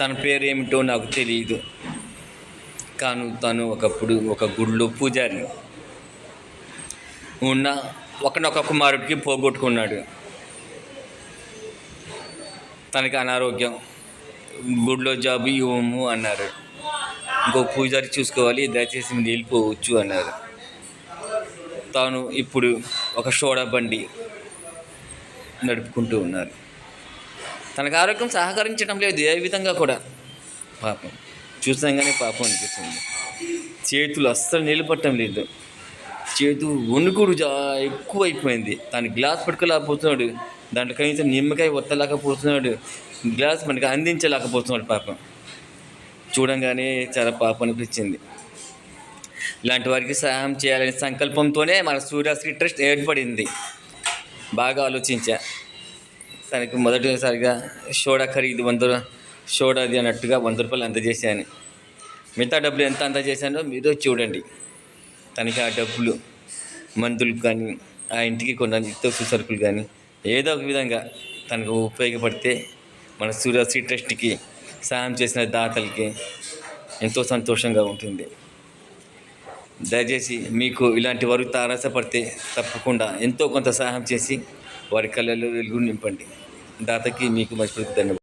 తన పేరు ఏమిటో నాకు తెలియదు కాను తను ఒకప్పుడు ఒక గుడిలో పూజారి. ఉన్న ఒకనొక కుమారుడికి పోగొట్టుకున్నాడు. తనకి అనారోగ్యం. గుడిలో జాబు ఇవ్వము అన్నారు. ఇంకో పూజారి చూసుకోవాలి దయచేసి మీరు వెళ్ళిపోవచ్చు అన్నారు. తాను ఇప్పుడు ఒక సోడా బండి నడుపుకుంటూ ఉన్నారు. తనకు ఆరోగ్యం సహకరించడం లేదు ఏ విధంగా కూడా. పాపం. చూసాగానే పాపం అనిపిస్తుంది. చేతులు అస్సలు నిలబట్టడం లేదు. చేతు వణుకుడు జా ఎక్కువ అయిపోయింది తను గ్లాస్ పట్టుకోలేకపోతున్నాడు దాంట్లో కనీసం నిమ్మకాయ ఒత్తలేకపోతున్నాడు గ్లాస్ మనకి అందించలేకపోతున్నాడు పాపం. చూడంగానే చాలా పాపం అనిపించింది. ఇలాంటి వారికి సహాయం చేయాలనే సంకల్పంతోనే మన సూర్యాశ్రీ ట్రస్ట్ ఏర్పడింది. బాగా ఆలోచించా. తనకి మొదటిసారిగా షోడా ఖరీదు వంద షోడాది అన్నట్టుగా వంద రూపాయలు అందజేశాను మిగతా డబ్బులు ఎంత అందజేశానో మీరు చూడండి. తనకి ఆ డబ్బులు మందులు కానీ ఆ ఇంటికి కొన్న నిత్యవసర సరుకులు కానీ ఏదో ఒక విధంగా తనకు ఉపయోగపడితే మన సూర్యశ్రీ ట్రస్ట్కి సహాయం చేసిన దాతలకి ఎంతో సంతోషంగా ఉంటుంది. దయచేసి మీకు ఇలాంటి వారు తారసపడితే తప్పకుండా ఎంతో కొంత సహాయం చేసి వారి కళ్ళల్లో వెలుగు నింపండి. దాతకి మీకు మంచి ధన్యవాదాలు